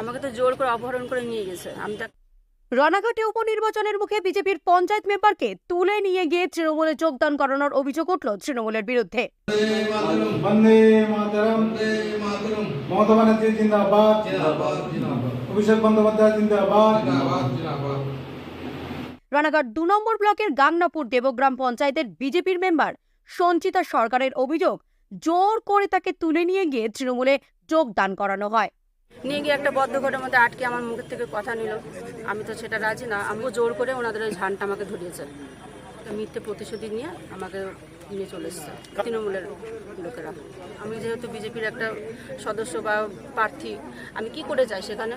আমাকে তো জোর করে অপহরণ করে নিয়ে গেছে। আমি রানাঘাটে উপনির্বাচনের মুখে বিজেপির পঞ্চায়েত মেম্বারকে তুলে নিয়ে গিয়ে তৃণমূলে যোগদান করানোর অভিযোগ উঠল তৃণমূলের বিরুদ্ধে। রানাঘাট দু নম্বর ব্লকের গাংনাপুর দেবগ্রাম পঞ্চায়েতের বিজেপির মেম্বার সঞ্চিতা সরকারের অভিযোগ জোর করে তাকে তুলে নিয়ে গিয়ে তৃণমূলে যোগদান করানো হয়। নিয়ে গিয়ে একটা বদ্ধ ঘরের মধ্যে আটকে আমার মুখের থেকে কথা নিল। আমি তো সেটা রাজি না, আমিও জোর করে ওনাদের ওই ঝানটা আমাকে ধরিয়েছে। মিথ্যে প্রতিশ্রুতি নিয়ে আমাকে নিয়ে চলে এসছে, তৃণমূলের লোকেরা। আমি যেহেতু বিজেপির একটা সদস্য বা প্রার্থী, আমি কি করে যাই সেখানে?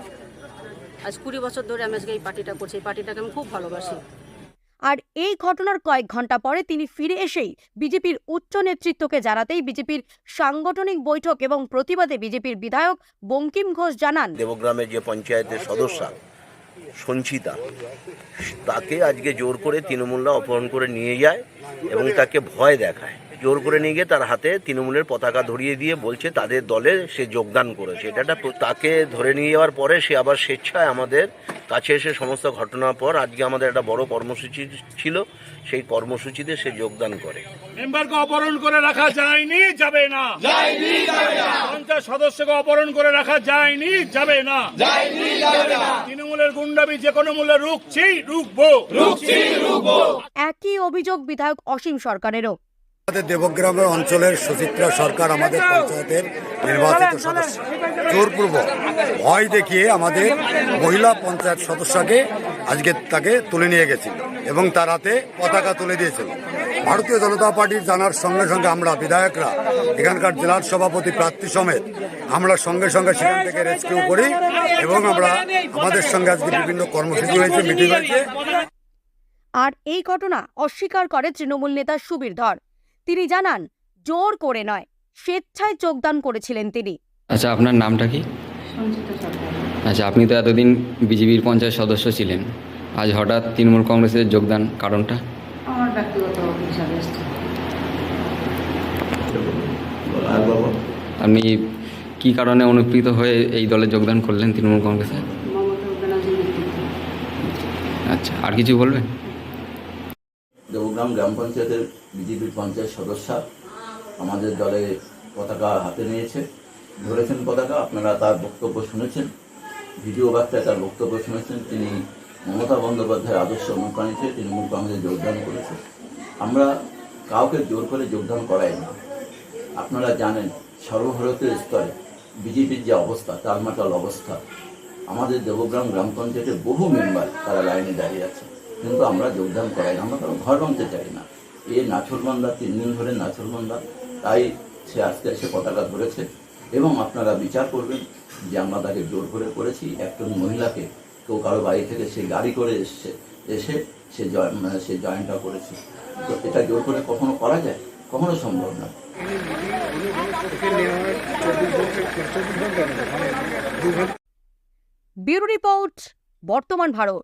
আজ কুড়ি বছর ধরে আমি আজকে এই পার্টিটা করছি, এই পার্টিটাকে আমি খুব ভালোবাসি। আর এই ঘটনার কয়েক ঘণ্টা পরে তিনি ফিরে এসেই বিজেপির উচ্চ নেতৃত্বকে জানাতেই বিজেপির সাংগঠনিক বৈঠক এবং প্রতিবাদে বিজেপির বিধায়ক বঙ্কিম ঘোষ জানান। দেবগ্রামের যে পঞ্চায়েতের সদস্য সঞ্চিতা, তাকে আজকে জোর করে তৃণমূলরা অপহরণ করে নিয়ে যায় এবং তাকে ভয় দেখায়। জোর করে নিয়ে গিয়ে তার হাতে তৃণমূলের পতাকা ধরিয়ে দিয়ে বলছে তাদের দলে সে যোগদান করেছে। এটা একটা তাকে ধরে নিয়ে যাওয়ার পরে সে আবার স্বেচ্ছায় আমাদের কাছে এসে সমস্ত ঘটনার পর আজকে আমাদের একটা বড় কর্মসূচি ছিল সেই কর্মসূচিতে সে যোগদান করে। মেম্বারকে অপহরণ করে রাখা যায়নি যাবে না। যায়নি পঞ্চায়েত সদস্যকে অপহরণ করে রাখা যায়নি যাবে না। যায়নি যাবে না। তৃণমূলের গুন্ডামি যে কোনো মূল্যে রুখছি রুখবো। রুখছি রুখবো। একই অভিযোগ বিধায়ক অসীম সরকারেরও। আমাদের দেবগ্রামের অঞ্চলের সুচিত্রা সরকার আমাদের পঞ্চায়েতের নির্বাচিত সদস্য। জোরপূর্বক ভয় দেখিয়ে আমাদের মহিলা পঞ্চায়েত সদস্যকে আজকে তাকে তুলে নিয়ে গেছিল এবং তার হাতে পতাকা তুলে দিয়েছিল ভারতীয় জনতা পার্টির জানার সঙ্গে সঙ্গে আমরা বিধায়করা, এখানকার জেলার সভাপতি প্রার্থী সমেত আমরা সঙ্গে সঙ্গে সেখান থেকে রেস্কিউ করি এবং আমরা আমাদের সঙ্গে আজকে বিভিন্ন কর্মসূচি হয়েছে, মিটিং হয়েছে। আর এই ঘটনা অস্বীকার করে তৃণমূল নেতা সুবীর ধর। তিনি জানান জোর করে নয় স্বেচ্ছায় যোগদান করেছিলেন তিনি। আচ্ছা আপনার নামটা কি? আচ্ছা আপনি তো এতদিন বিজেপির পঞ্চায়েত সদস্য ছিলেন। আজ হঠাৎ তৃণমূল কংগ্রেসের যোগদান কারণটা? আমার ব্যক্তিগত হিসাবে আপনি কি কারণে অনুপ্রীত হয়ে এই দলে যোগদান করলেন তৃণমূল কংগ্রেসে? আচ্ছা আর কিছু বলবেন? দেবগ্রাম গ্রাম পঞ্চায়েতের বিজেপির পঞ্চায়েত সদস্য আমাদের দলে পতাকা হাতে নিয়েছে, ধরেছেন পতাকা, আপনারা তার বক্তব্য শুনেছেন, ভিডিও বার্তায় তার বক্তব্য শুনেছেন, তিনি মমতা বন্দ্যোপাধ্যায়ের আদর্শ অনুপ্রাণিত, তৃণমূল কংগ্রেসে যোগদান করেছে। আমরা কাউকে জোর করে যোগদান করাই না। আপনারা জানেন, সর্বভারতীয় স্তরে বিজেপির যে অবস্থা টালমাটাল অবস্থা। আমাদের দেবগ্রাম গ্রাম পঞ্চায়েতের বহু মেম্বার তারা লাইনে দাঁড়িয়ে আছে। কিন্তু আমরা যোগদান করাই না। আমরা কারও ঘর ভাঙতে চাই না। এ নাছরবান্দা তিন দিন ধরে নাছরবান্দা তাই সে আজকে এসে পতাকা ধরেছে এবং আপনারা বিচার করবেন যে আমরা তাকে জোর করে করেছি। একজন মহিলাকে কেউ কারও বাড়ি থেকে সে গাড়ি করে এসছে এসে সে মানে সে জয়েনটা করেছে। তো এটা জোর করে কখনো করা যায়? কখনো সম্ভব না। ব্যুরো রিপোর্ট, বর্তমান ভারত।